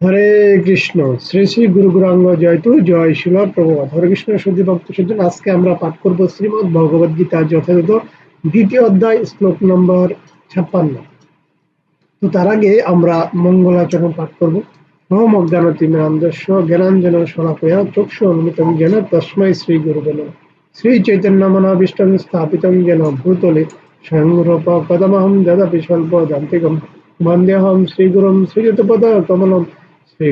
হরে কৃষ্ণ। শ্রী শ্রী গুরু গুরাঙ্গ জয়তু জয় শিল প্রভুপাত হরে কৃষ্ণ সত্যি ভক্ত সজ্জন, আজকে আমরা পাঠ করব শ্রীমদ ভগবদ গীতা যথাযথ দ্বিতীয় অধ্যায়, শ্লোক নম্বর ছাপ্পান্ন। তো তার আগে আমরা মঙ্গলাচরণ পাঠ করব। ওম অজ্ঞানতিমিরান্ধস্য জ্ঞানাঞ্জন চক্ষু যেন শ্রী গুরু শ্রী চৈতন্য স্থাপিতং যেন ভূতলে স্বয়ং রূপ পদমহম দদপি স্বল্প দান্তিকম বন্দেহম শ্রীগুরুম, শ্রীযুতপদ কমলম শ্রী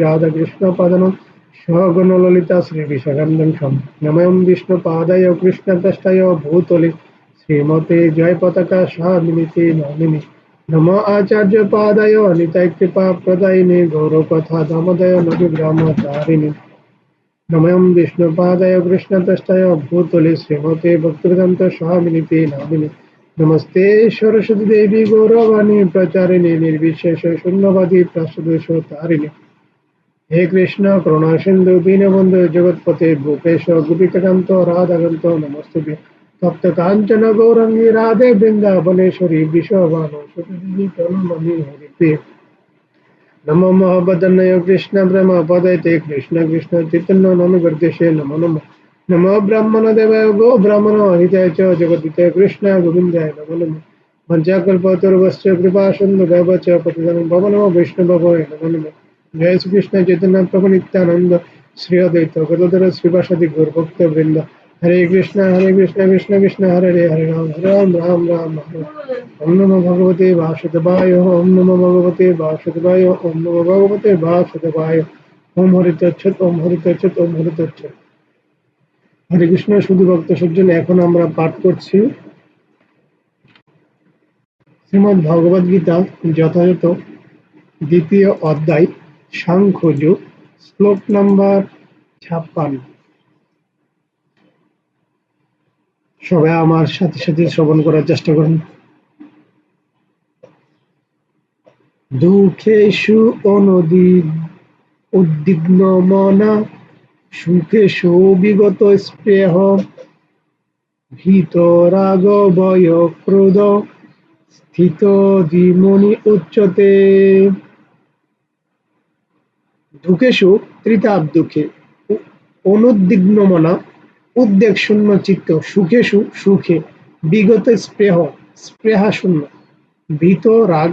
রাধা কৃষ্ণ পাদনম সহগণ ললিতা শ্রী বিশাখান্দং সম। নময়ম বিষ্ণু পাদায় কৃষ্ণ তষ্টায় ভূতলে। শ্রীমতে জয় পতাকা স্বামিনীতে নামিনী। নম আচার্য পাদায় নিতাই কৃপা প্রদায়িনী গৌরকথা দামোদয় নদীগ্রাম তারিণী বিষ্ণুপাদায় কৃষ্ণতষ্টায় ভূতলে শ্রীমতে ভক্তিবেদান্ত স্বামিনীতে নামিনী। নমস্তে সরস্বতী দেবী গৌরবাণী প্রচারিণী, নির্বিশেষ শূন্যবাদী প্রাসদোষ তারিণী। হে কৃষ্ণ করুণা সিন্ধু, দীনবন্ধু জগৎপতে ভূপেশ গোপিকান্ত রাধাকান্ত নমস্তে তপ্ত কাঞ্চন গৌরঙ্গী রাধে বৃন্দাবনেশ্বরী বিশ্ববান হরিপ্রিয়। नमो महाबदनय कृष्ण प्रेम पदयते कृष्ण कृष्ण चैतन्य नमो गर्देशे नमो नमो। नमो ब्राह्मण देवाय गो ब्राह्मण हिताय च जगदिताय कृष्ण गोविन्दाय नमो नमो। कृपा सिन्धु दैव च पतितं भव नमो वैष्णवभय नमो नमो। जय श्री कृष्ण चैतन्य प्रभु नित्यानंद श्री अद्वैत गदोदर श्रीवासादि गौरभक्त वृंद হরে কৃষ্ণ হরে কৃষ্ণ কৃষ্ণ কৃষ্ণ হরে হরে হরে রাম রাম রাম রাম হরে ওম নম ভগবতে বাসুদেবায় ওম নম ভগবতে বাসুদেবায় ওম নম ভগবতে বাসুদেবায় ওম হরি তচ্ছত ওম হরি তচ্ছত ওম হরি তচ্ছত হরে কৃষ্ণ শুধু ভক্ত সজ্জন এখন আমরা পাঠ করছি শ্রীমদ ভগবদ গীতা যথাযথ দ্বিতীয় অধ্যায় সাংখ্যযুগ শ্লোক নাম্বার ছাপ্পান্ন। সবাই আমার সাথে সাথে শ্রবণ করার চেষ্টা করুন। দুঃখেষু অনদিন, উদ্বিগ্ন মনা সুখেষু বিগত স্পৃহ, ভীত রাগ ভয় ক্রোধ স্থিত দ্বিমণি উচ্চতে। দুঃখেষু ত্রিতাপ দুঃখে অনুদ্বিগ্ন মনা উদ্বেগ শূন্য, চিত্ত সুখে সুখে। বিগত স্পৃহ, স্পৃহা শূন্য। ভীত রাগ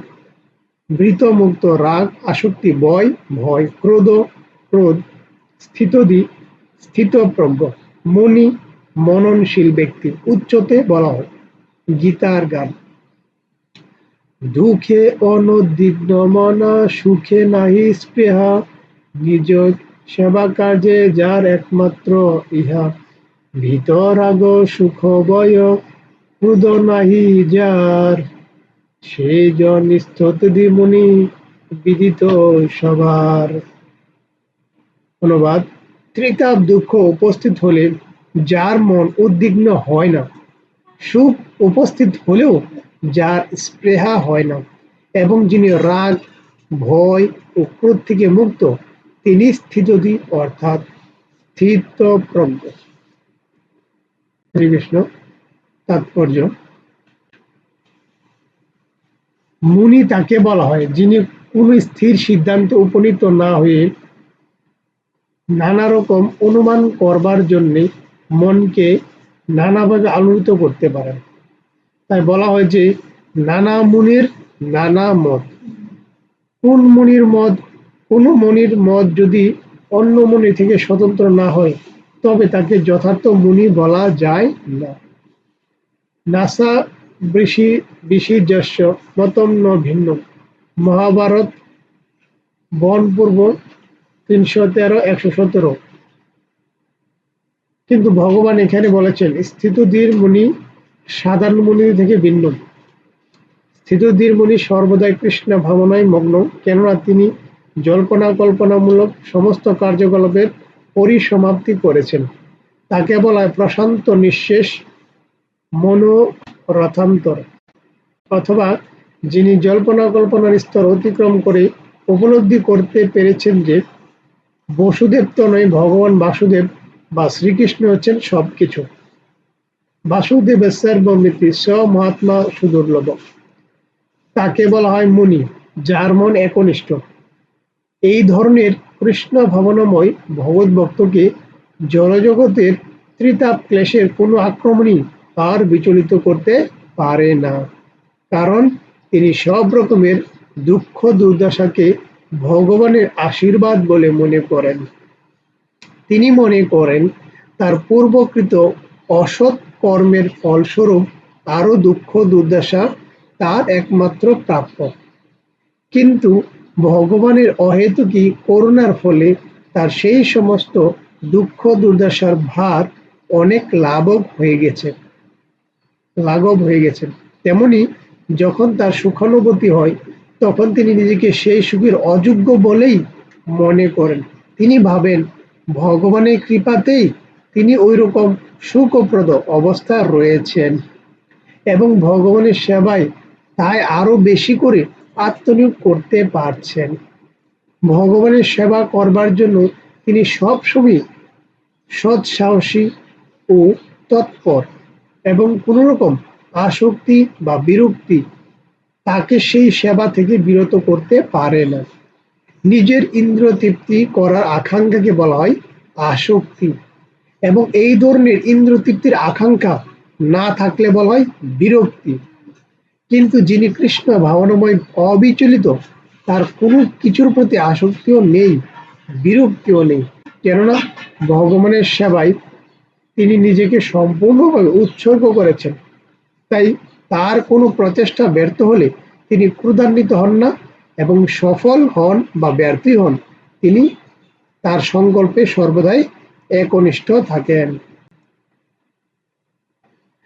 মুক্ত রাগ, আসক্তি বয় ভয়, ক্রোধ ক্রোধ স্থিতদি স্থিতপ্রজ্ঞ মনি, মননশীল ব্যক্তি, উচ্চতে বলা হয়, গীতার গান। দুঃখে অনদিগ্ন মনা, সুখে নাহি স্পৃহা, নিজ সেবা কার্যে যার একমাত্র ইহা। ভিতর আগ সুখ বয় ক্রুদ নাহি যার। সে জন স্ততি মুনি বিদিত সবার অনুবাদ, ত্রিতাপ দুঃখ উপস্থিত হলে যার মন উদ্বিগ্ন হয় না, সুখ উপস্থিত হলেও যার স্পৃহা হয় না, এবং যিনি রাগ, ভয় ও ক্রোধ থেকে মুক্ত, তিনি স্থিতদি অর্থাৎ স্থিতপ্রজ্ঞ। শ্রীকৃষ্ণ তাৎপর্য। মুনি তাকে বলা হয়, যিনি কোনো স্থির সিদ্ধান্তে উপনীত না হয়ে নানা রকম অনুমান করবার জন্য মনকে নানাভাবে আলোড়িত করতে পারেন। তাই বলা হয় যে, নানা মুনির নানা মত। কোন মুনির মত? কোন মনির মত যদি অন্য মনি থেকে স্বতন্ত্র না হয় তবে তাকে যথার্থ মুনি বলা যায় না। নাসা বৃষি বিশিজস্য মতম ন ভিন্ন। মহাভারত বন পূর্ব তিনশো তেরো, একশো সতেরো। কিন্তু ভগবান এখানে বলেছেন, স্থিতধীর মুনি সাধারণ মুনি থেকে ভিন্ন। স্থিতধীর মুনি সর্বদাই কৃষ্ণ ভাবনায় মগ্ন, কেননা তিনি জল্পনা কল্পনামূলক সমস্ত কার্যকলাপের পরিসমাপ্তি করেছেন। তাকে বলা হয় প্রশান্ত নিঃশেষ মনোরথান্তর। অথবা যিনি জল্পনা কল্পনার স্তর অতিক্রম করে উপলব্ধি করতে পেরেছেন যে বসুদেব তো নয়, ভগবান বাসুদেব বা শ্রীকৃষ্ণ হচ্ছেন সবকিছু। বাসুদেব সর্বমিতি স মহাত্মা সুদুর্লভ। তাকে বলা হয় মুনি, যার মন একনিষ্ঠ। এই ধরনের কৃষ্ণ ভবনময় ভগবত ভক্তকে জড়জগতের ত্রিতাপ ক্লেশের কোনো আক্রমণই তার বিচলিত করতে পারে না। কারণ তিনি সব রকমের দুঃখ দুর্দশাকে ভগবানের আশীর্বাদ বলে মনে করেন। তিনি মনে করেন, তার পূর্বকৃত অসৎ কর্মের ফলস্বরূপ আরও দুঃখ দুর্দশা তার একমাত্র প্রাপ্য। কিন্তু ভগবানের অহেতুকি করুণার ফলে তার সেই সমস্ত দুঃখ দুর্দশার ভার অনেক লাভব হয়ে গেছে, লাঘব হয়ে গেছে। তেমনি যখন তার সুখানুভূতি হয়, তখন তিনি নিজেকে সেই সুখের অযোগ্য বলেই মনে করেন। তিনি ভাবেন, ভগবানের কৃপাতেই তিনি ওই রকম সুখপ্রদ অবস্থায় রয়েছেন এবং ভগবানের সেবায় তাই আরও বেশি করে আত্মনিয়োগ করতে পারছেন। ভগবানের সেবা করবার জন্য তিনি সবসময় সৎ সাহসী ও তৎপর এবং কোনো রকম আসক্তি বা বিরক্তি তাকে সেই সেবা থেকে বিরত করতে পারে না। নিজের ইন্দ্র তৃপ্তি করার আকাঙ্ক্ষাকে বলা হয় আসক্তি এবং এই ধরনের ইন্দ্র তৃপ্তির আকাঙ্ক্ষা না থাকলে বলা হয় বিরক্তি। কিন্তু যিনি কৃষ্ণ ভাবনাময় অবিচলিত, তার কোনো কিছুর প্রতি আসক্তিও নেই, বিরক্তিও নেই। কেননা ভগবানের সেবায় তিনি নিজেকে সম্পূর্ণভাবে উৎসর্গ করেছেন। তাই তার কোনো প্রচেষ্টা ব্যর্থ হলে তিনি ক্রোধান্বিত হন না এবং সফল হন বা ব্যর্থই হন। তিনি তার সংকল্পে সর্বদাই একনিষ্ঠ থাকেন।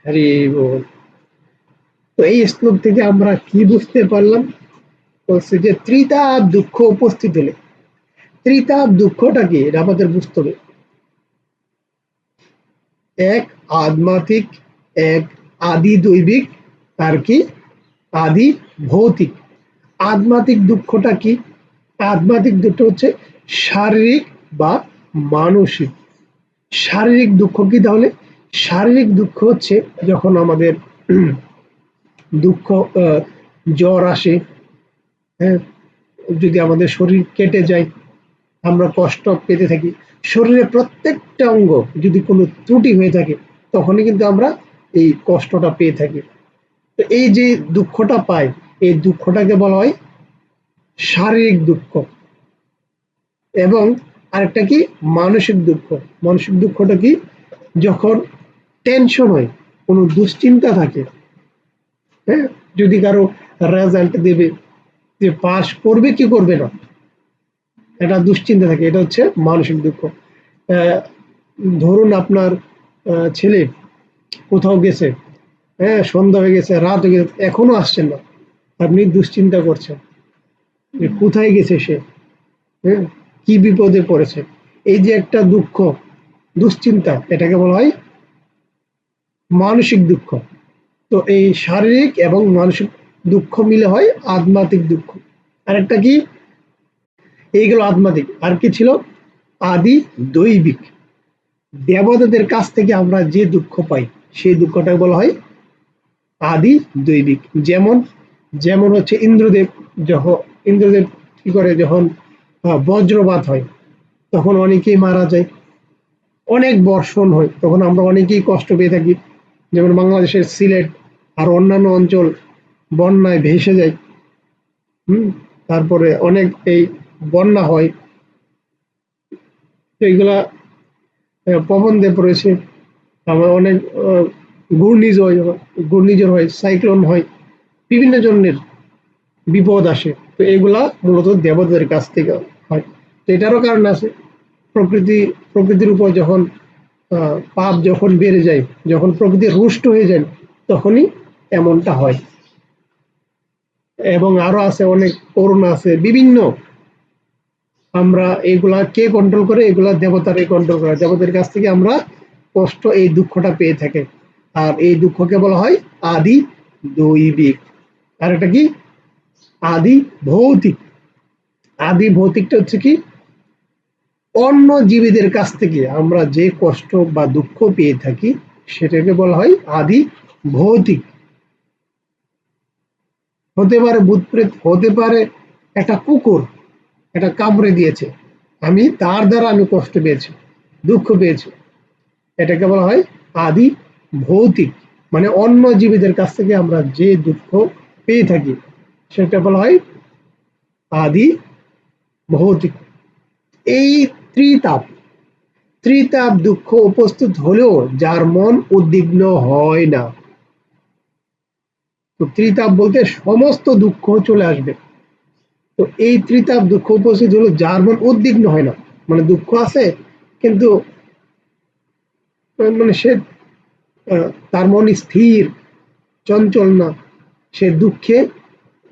হরি বল। তো এই শ্লোক থেকে আমরা কি বুঝতে পারলাম? বলছে যে ত্রিতাপ দুঃখ উপস্থিত হলে। ত্রিতাপ দুঃখটা কি এটা আমাদের বুঝতে হবে। এক আধ্যাত্মিক, এক আদি দৈবিক আর কি? আদি ভৌতিক। আধ্যাত্মিক দুঃখটা কি? আধ্যাত্মিক দুঃখ হচ্ছে শারীরিক বা মানসিক। শারীরিক দুঃখ কি তাহলে? শারীরিক দুঃখ হচ্ছে যখন আমাদের দুঃখ জ্বর আসে হ্যাঁ যদি আমাদের শরীর কেটে যায়, আমরা কষ্ট পেতে থাকি। শরীরের প্রত্যেকটা অঙ্গ যদি কোনো ত্রুটি হয়ে থাকে, তখনই কিন্তু আমরা এই কষ্টটা পেয়ে থাকি। তো এই যে দুঃখটা পাই এই দুঃখটাকে বলা হয় শারীরিক দুঃখ। এবং আরেকটা কি? মানসিক দুঃখ। মানসিক দুঃখটা কি? যখন টেনশন হয়, কোনো দুশ্চিন্তা থাকে হ্যাঁ যদি কারও রেজাল্ট দেবে, যে পাস করবে কি করবে না? এটা দুশ্চিন্তা থাকে, এটা হচ্ছে মানসিক দুঃখ। ধরুন আপনার ছেলে কোথাও গেছে হ্যাঁ সন্ধ্যা হয়ে গেছে, রাত হয়ে গেছে, এখনও আসছেন না। আপনি দুশ্চিন্তা করছেন। যে কোথায় গেছে সে? হ্যাঁ কি বিপদে পড়েছে? এই যে একটা দুঃখ, দুশ্চিন্তা, এটাকে বলা হয় মানসিক দুঃখ। তো এই শারীরিক এবং মানসিক দুঃখ মিলে হয় আধ্যাত্মিক দুঃখ। আরেকটা কি? এইগুলো আধ্যাত্মিক। আর কি ছিল? আদি দৈবিক। দেবতাদের কাছ থেকে আমরা যে দুঃখ পাই, সেই দুঃখটা বলা হয় আদি দৈবিক। যেমন যেমন হচ্ছে ইন্দ্রদেব যখন, ইন্দ্রদেব কি করে যখন বজ্রপাত হয়, তখন অনেকেই মারা যায়। অনেক বর্ষণ হয়, তখন আমরা অনেকেই কষ্ট পেয়ে থাকি। যেমন বাংলাদেশের সিলেট আর অন্যান্য অঞ্চল বন্যায় ভেসে যায়। হুম? তারপরে অনেক এই বন্যা হয়। এইগুলা আহ, প্রবন্ধে পড়েছে। আবার অনেক ঘূর্ণিঝড় ঘূর্ণিঝড় হয় সাইক্লোন হয়। বিভিন্ন ধরনের বিপদ আসে। তো এগুলা মূলত দেবতাদের কাছ থেকে হয়। তো এটারও কারণ আছে। প্রকৃতি প্রকৃতির উপর যখন পাপ যখন বেড়ে যায় যখন প্রকৃতি রুষ্ট হয়ে যায় তখনই এমনটা হয়। এবং আরও আছে, অনেক করুণা আছে, বিভিন্ন। আমরা এগুলা কে কন্ট্রোল করে? এগুলা দেবতারাই কন্ট্রোল করে। দেবতার কাছ থেকে আমরা কষ্ট, এই দুঃখটা পেয়ে থাকি। আর এই দুঃখকে বলা হয় আদি দৈবিক। আর এটা কি? আদি ভৌতিক। আদি ভৌতিকটা হচ্ছে কি? অন্য জীবীদের কাছ থেকে আমরা যে কষ্ট বা দুঃখ পেয়ে থাকি, সেটাকে বলা হয় আদি ভৌতিক। হতে পারে ভূত প্রেত, হতে পারে একটা কুকুর, একটা কামড়ে দিয়েছে। আমি তার দ্বারা আমি কষ্ট পেয়েছি, দুঃখ পেয়েছি। এটাকে বলা হয় আদি ভৌতিক মানে অন্য জীবীদের কাছ থেকে আমরা যে দুঃখ পেয়ে থাকি, সেটা বলা হয় আদি ভৌতিক। এই ত্রিতাপ ত্রিতাপ দুঃখ উপস্থিত হলেও যার মন উদ্বিগ্ন হয় না। তো ত্রিতাপ বলতে সমস্ত দুঃখ চলে আসবে। তো এই ত্রিতাপ দুঃখ উপস্থিত হলো, যার মন উদ্বিগ্ন হয় না। মানে দুঃখ আছে, কিন্তু মানে সে তার মন স্থির, চঞ্চল না। সে দুঃখে,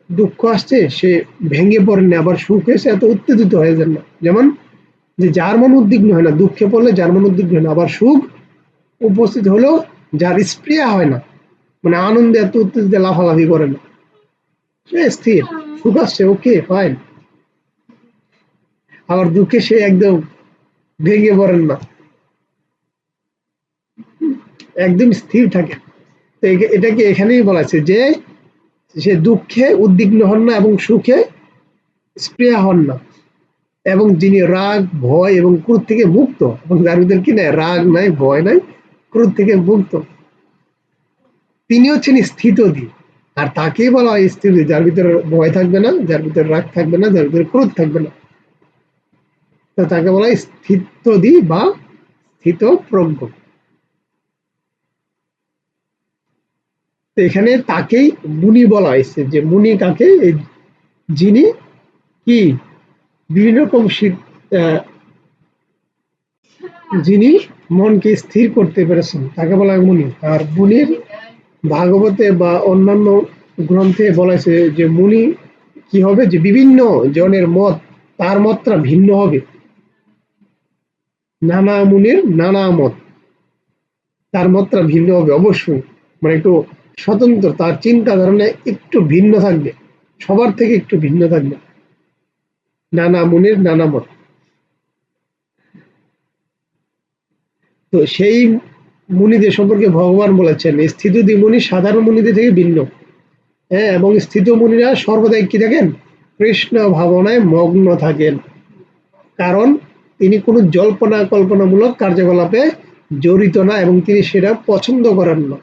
দুঃখ আসছে, সে ভেঙে পড়ে না, আবার সুখ এসে এত উত্তেজিত হয়ে যান না। যেমন, যে যার মন উদ্বিগ্ন হয় না, দুঃখে পড়লে যার মন উদ্বিগ্ন হয় না, আবার সুখ উপস্থিত হলেও যার স্প্রিয়া হয় না মানে আনন্দে এত উত্তেজিত লাফালাফি করে না। সে স্থির, সুখ আসছে ওকে ফাইন আবার দুঃখে সে একদম ভেঙে পড়েন না। একদম স্থির থাকে। তো এটাকে এখানেই বলা যে, সে দুঃখে উদ্বিগ্ন হন না এবং সুখে স্প্রিয়া হন না। এবং যিনি রাগ, ভয় এবং ক্রোধ থেকে মুক্ত, এবং যার কি নাই? রাগ নাই, ভয় নাই, ক্রোধ থেকে মুক্ত। তিনি হচ্ছেন স্থিতদি আর তাকেই বলা হয় স্থিত যার ভিতরে ভয় থাকবে না, যার ভিতরে রাগ থাকবে না, যার ভিতরে ক্রোধ থাকবে না। তো তাকে বলা হয় স্থিতদি বা স্থিত প্রজ্ঞ। এখানে তাকেই মুনি বলা হয়েছে, যে মুনি কাকে যিনি কি? বিভিন্ন রকম যিনি মনকে স্থির করতে পেরেছেন, তাকে বলা হয় মুনি। আর মুনির ভাগবতে বা অন্যান্য গ্রন্থে বলা হয়েছে যে মুনি কি হবে? যে বিভিন্ন জনের মত, তার মতটা ভিন্ন হবে। নানা মুনির নানা মত, তার মতটা ভিন্ন হবে অবশ্যই। মানে একটু স্বতন্ত্র, তার চিন্তা ধারণা একটু ভিন্ন থাকবে। সবার থেকে একটু ভিন্ন থাকবে। নানা মুনির নানা মত। তো সেই মুনিদের সম্পর্কে ভগবান বলেছেন স্থিতদি মুনি সাধারণ মুনিদের থেকে ভিন্ন। হ্যাঁ এবং স্থিত মুনিরা সর্বদাই কি থাকেন? কৃষ্ণ ভাবনায় মগ্ন থাকেন। কারণ তিনি কোনো জল্পনা কল্পনামূলক কার্যকলাপে জড়িত না এবং তিনি সেটা পছন্দ করেন না।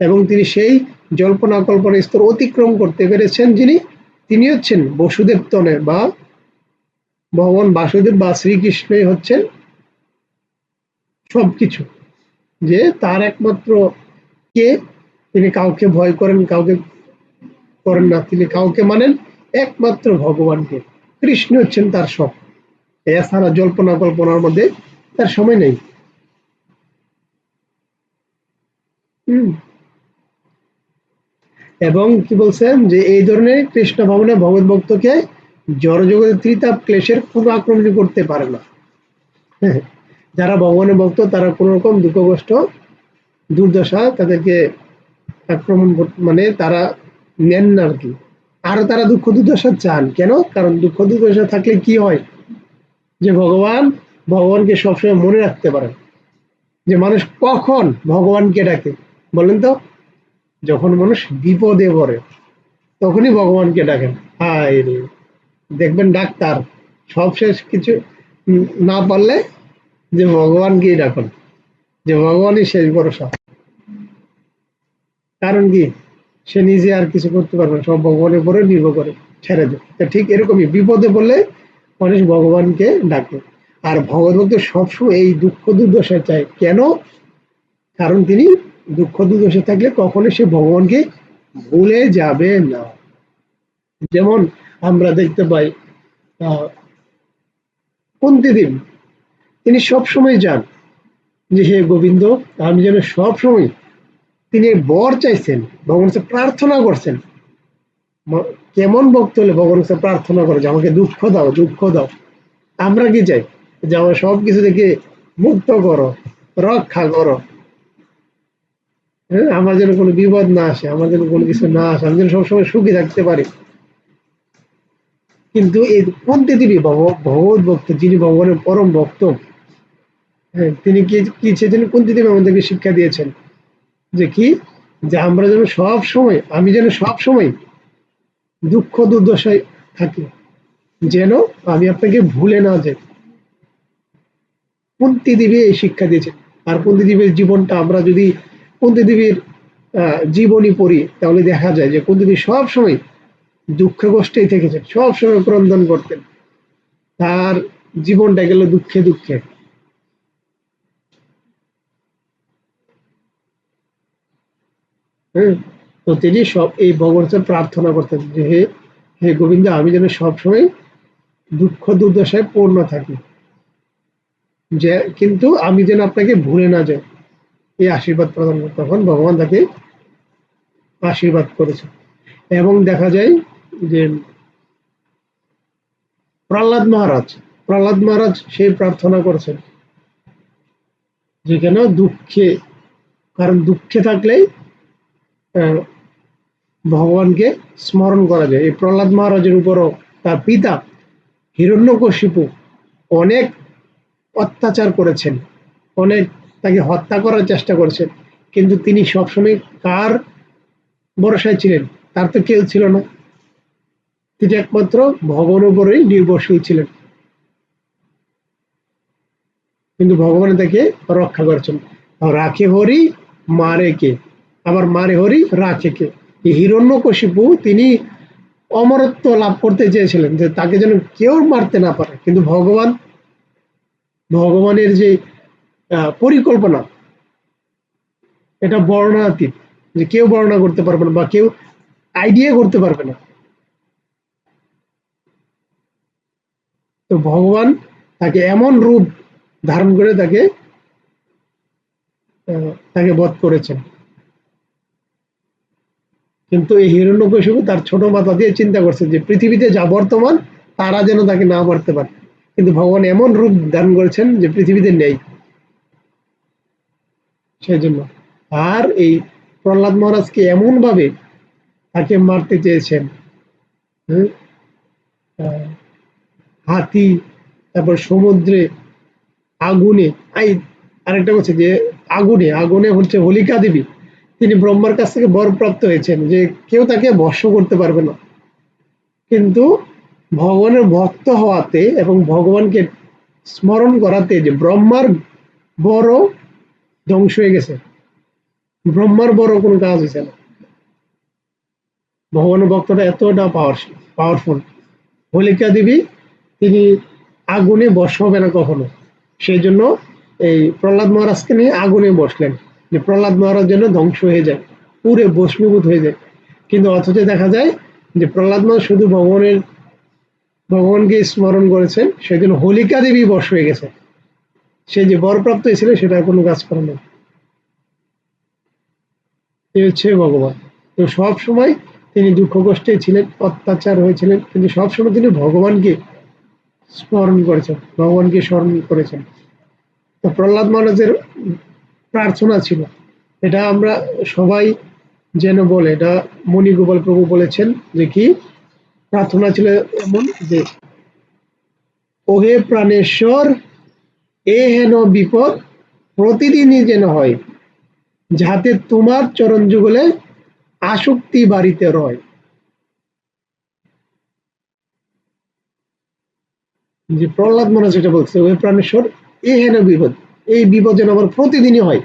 এবং তিনি সেই জল্পনা কল্পনা স্তর অতিক্রম করতে পেরেছেন যিনি, তিনি হচ্ছেন বসুদেব তনে বা ভগবান বাসুদেব বা শ্রীকৃষ্ণই হচ্ছেন সবকিছু। যে তার একমাত্র কে তিনি কাউকে ভয় করেন কাউকে করেন না। তিনি কাউকে মানেন একমাত্র ভগবানকে। কৃষ্ণ হচ্ছেন তার সব। এছাড়া জল্পনা কল্পনার মধ্যে তার সময় নেই। এবং কি বলছেন যে এই ধরনের কৃষ্ণ ভবনে ভগবত ভক্তকে জড়জগতের ত্রিতাপ ক্লেশের কোনো আক্রমণ করতে পারে না। হ্যাঁ, যারা ভগবানের ভক্ত, তারা কোনো রকম দুঃখ কষ্ট দুর্দশা তাদেরকে আক্রমণ কর- মানে তারা নেন না আর কি। আরও তারা দুঃখ দুর্দশা চান। কেন? কারণ দুঃখ দুর্দশা থাকলে কি হয়? যে ভগবান, ভগবানকে সবসময় মনে রাখতে পারে। যে মানুষ কখন ভগবানকে ডাকে? বলেন তো, যখন মানুষ বিপদে পড়ে, তখনই ভগবানকে ডাকেন। হায় রে, দেখবেন ডাক্তার সবশেষ কিছু না পারলে যে ভগবানকেই ডাকুন যে ভগবানই শেষ ভরসা। কারণ কি? সে নিজে আর কিছু করতে পারবে না, সব ভগবানের উপরে নির্ভর করে, ছেড়ে দেয় ঠিক এরকমই, বিপদে পড়লে মানুষ ভগবানকে ডাকে। আর ভগবত সবসময় এই দুঃখ দুর্দশা চায়। কেন? কারণ তিনি দুঃখ দুর্দশা থাকলে কখনো সে ভগবানকে ভুলে যাবে না। যেমন আমরা দেখতে পাই কুন্তিদেব তিনি সব সময় যান যে, হে গোবিন্দ, আমি যেন সব সময় তিনি বর চাইছেন, ভগবান প্রার্থনা করছেন। কেমন ভক্ত হলে ভগবান প্রার্থনা করে যে, আমাকে দুঃখ দাও দুঃখ দাও। আমরা কি চাই? যে, আমার সব কিছু থেকে মুক্ত করো, রক্ষা করো। হ্যাঁ আমার যেন কোনো বিপদ না আসে, আমার যেন কোনো কিছু না আসে, আমি যেন সবসময় সুখী থাকতে পারি। কিন্তু এই কুন্তি দেবী ভগ- ভগবত ভক্ত যিনি ভগবানের পরম ভক্ত হ্যাঁ তিনি কি কি চেয়েছেন কুন্তিদেবী আমাদেরকে শিক্ষা দিয়েছেন? যে কি? যে আমরা যেন সব সময় আমি যেন সব সময় দুঃখ দুর্দশায় থাকি যেন আমি আপনাকে ভুলে না যাই। কুন্তি দেবী এই শিক্ষা দিয়েছেন? আর কুন্তি দেবীর জীবনটা আমরা যদি কুন্তি দেবীর আহ, জীবনী পড়ি তাহলে দেখা যায় যে কুন্তি দেবী সব সময় দুঃখ কষ্টেই থেকেছেন সব সময় ক্রন্দন করতেন। তার জীবনটা গেল দুঃখে দুঃখে। হ্যাঁ তো তিনি সব এই ভগবানের প্রার্থনা করতেন যে, হে হে গোবিন্দ, আমি যেন সবসময় দুঃখ দুর্দশায় পূর্ণ থাকি। যে, কিন্তু আমি যেন আপনাকে ভুলে না যাই। এই আশীর্বাদ প্রদান তখন ভগবান তাকে আশীর্বাদ করেছে এবং দেখা যায় যে, প্রহ্লাদ মহারাজ প্রহ্লাদ মহারাজ সেই প্রার্থনা করেছেন যেখানে দুঃখে, কারণ দুঃখে থাকলেই ভগবানকে স্মরণ করা যায়। এই প্রহ্লাদ মহারাজের উপরও তার পিতা হিরণ্যকশিপু অনেক অত্যাচার করেছেন, অনেক তাকে হত্যা করার চেষ্টা করেছেন, কিন্তু তিনি সবসময় কার ভরসায় ছিলেন? তার তো কেউ ছিল না। তিনি একমাত্র ভগবানের উপরেই নির্ভরশীল ছিলেন। কিন্তু ভগবান তাকে রক্ষা করেছেন। রাখে হরি, মারে কে? আবার মারে হরি রাখে কে এই হিরণ্যকশিপু তিনি অমরত্ব লাভ করতে চেয়েছিলেন যে তাকে যেন কেউ মারতে না পারে। কিন্তু ভগবান, ভগবানের যে পরিকল্পনা, এটা বর্ণনাতীত। যে কেউ বর্ণনা করতে পারবে না বা কেউ আইডিয়া করতে পারবে না। তো ভগবান তাকে এমন রূপ ধারণ করে তাকে তাকে বধ করেছেন। কিন্তু এই হিরণ্যকশিপু তার ছোট মাথা দিয়ে চিন্তা করছে যে পৃথিবীতে যা বর্তমান তারা যেন তাকে না মারতে পারে। কিন্তু ভগবান এমন রূপ ধারণ করেছেন যে পৃথিবীতে নেই। সেই জন্য আর এই প্রহ্লাদ মহারাজকে এমন ভাবে তাকে মারতে চেয়েছেন আহ, হাতি তারপর সমুদ্রে আগুনে আরেকটা হচ্ছে যে আগুনে আগুনে হচ্ছে হোলিকা দেবী। তিনি ব্রহ্মার কাছ থেকে বরপ্রাপ্ত হয়েছেন যে কেউ তাকে ভস্ম করতে পারবে না। কিন্তু ভগবানের ভক্ত হওয়াতে এবং ভগবানকে স্মরণ করাতে যে ব্রহ্মার বড় ধ্বংস হয়ে গেছে, ব্রহ্মার বড় কোনো কাজ হয়েছে না। ভগবানের ভক্তটা এতটা পাওয়ারফুল পাওয়ারফুল হোলিকা দেবী, তিনি আগুনে বস হবে না কখনো। সেই জন্য এই প্রহ্লাদ মহারাজকে নিয়ে আগুনে বসলেন। যে প্রহ্লাদ মহারাজ যেন ধ্বংস হয়ে যায়, পুরে ভস্মীভূত হয়ে যায়। কিন্তু অথচ দেখা যায় যে প্রহ্লাদ মহারাজ শুধু ভগবানের, ভগবানকে স্মরণ করেছেন সেই জন্য হোলিকা দেবী বশ হয়ে গেছে। সে যে বরপ্রাপ্ত হয়েছিল সেটা কোনো কাজ করে না। এই হচ্ছে ভগবান। তো সব সময় তিনি দুঃখ কষ্টে ছিলেন, অত্যাচার হয়েছিলেন, কিন্তু সবসময় তিনি ভগবানকে স্মরণ করেছেন, ভগবানকে স্মরণ করেছেন। তো প্রহ্লাদ মহারাজের প্রার্থনা ছিল। এটা আমরা সবাই যেন বলে, এটা মণি গোপাল প্রভু বলেছেন যে কি, প্রার্থনা ছিল এমন যে, ওহে প্রাণেশ্বর, এ হেন বিপদ প্রতিদিনই যেন হয়, যাতে তোমার চরণ যুগলে আসক্তি বাড়িতে রয়। যে প্রহ্লাদ মনে যেটা বলছে, ওহে প্রাণেশ্বর, এ হেন বিপদ এই বিপদ যেন আমার প্রতিদিনই হয়।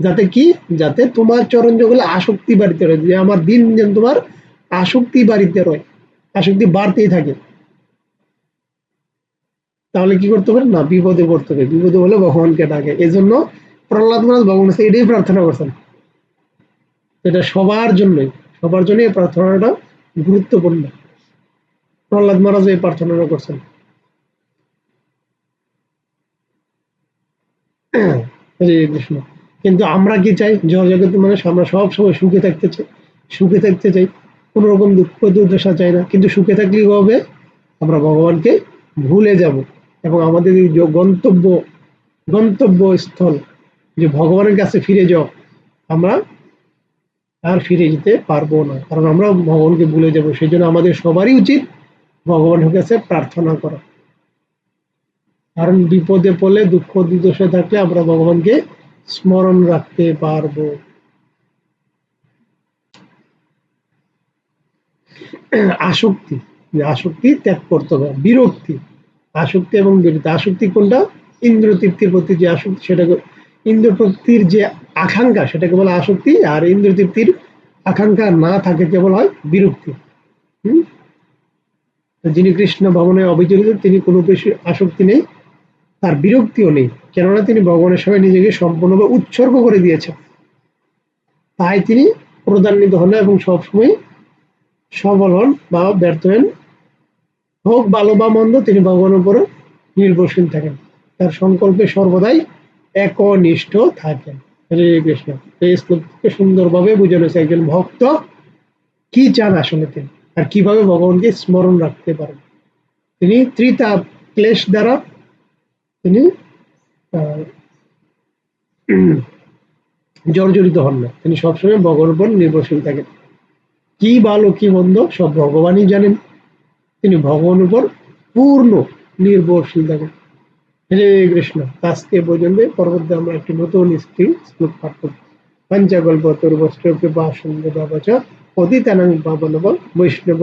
যাতে কি? যাতে তোমার চরণ যুগলে আসক্তি বাড়িতে রয়। যে আমার দিন যেন তোমার আসক্তি বাড়িতে রয়। আসক্তি বাড়তেই থাকে। তাহলে কি করতে হবে? না, বিপদে পড়তে হবে। বিপদে হলে ভগবানকে ডাকে। এই জন্য প্রহ্লাদ মহারাজ ভগবান এটাই প্রার্থনা করছেন। এটা সবার জন্যই সবার জন্য এই প্রার্থনাটা গুরুত্বপূর্ণ। প্রহ্লাদ মহারাজ এই প্রার্থনাটা করছেন। হরে কৃষ্ণ। কিন্তু আমরা কি চাই? জগৎ মানুষ আমরা সব সময় সুখে থাকতে চাই। সুখে থাকতে চাই। কোন রকম দুঃখ, দুর্দশা চাই না। কিন্তু সুখে থাকলেই হবে? আমরা ভগবানকে ভুলে যাব। এবং আমাদের এই গন্তব্য গন্তব্য স্থল, যে ভগবানের কাছে ফিরে যাও আমরা আর ফিরে যেতে পারব না। কারণ আমরা ভগবানকে ভুলে যাব। সেই জন্য আমাদের সবারই উচিত ভগবানের কাছে প্রার্থনা করা। কারণ বিপদে পড়লে, দুঃখ দুর্দশায় থাকলে আমরা ভগবানকে স্মরণ রাখতে পারব। আসক্তি আসক্তি ত্যাগ করতে হবে, বিরক্তি, আসক্তি এবং বিরক্তি। আসক্তি কোনটা? ইন্দ্র তৃপ্তির প্রতি যে আসক্তি, সেটাকে ইন্দ্র তৃপ্তির যে আকাঙ্ক্ষা, সেটাকে বলে আসক্তি, আর ইন্দ্র তৃপ্তির আকাঙ্ক্ষা না থাকে কেবল হয় বিরক্তি। হুম? যিনি কৃষ্ণ ভবনে অবিচলিত, তিনি কোনো বেশি আসক্তি নেই। তার বিরক্তিও নেই। কেননা তিনি ভগবানের সঙ্গে নিজেকে সম্পূর্ণভাবে উৎসর্গ করে দিয়েছেন। তাই তিনি প্রদান্বিত হন এবং সবসময় সফল হন বা ব্যর্থ হন। হোক ভালো বা মন্দ, তিনি ভগবানের উপরে নির্ভরশীল থাকেন। তার সংকল্পে সর্বদাই একনিষ্ঠ থাকেন। হরে কৃষ্ণ। এই শ্লোককে সুন্দরভাবে বোঝানো হয়েছে। একজন ভক্ত কি চান আসলে তিনি? আর কীভাবে ভগবানকে স্মরণ রাখতে পারেন? তিনি ত্রিতাপ ক্লেশ দ্বারা তিনি জর্জরিত হন না। তিনি সবসময় ভগবানের উপর নির্ভরশীল থাকেন। কি ভালো কি মন্দ, সব ভগবানই জানেন। তিনি ভগবানের উপর পূর্ণ নির্ভরশীল থাকেন। হরে কৃষ্ণ, আজকে পর্যন্ত পরবর্তী আমরা একটি নতুন স্ত্রী শ্লোক পাঠ করব পঞ্চগল্প, তরুবস্ত্র, কৃপা, সুন্দর বাবচ অদিতানং পাবনব বৈষ্ণব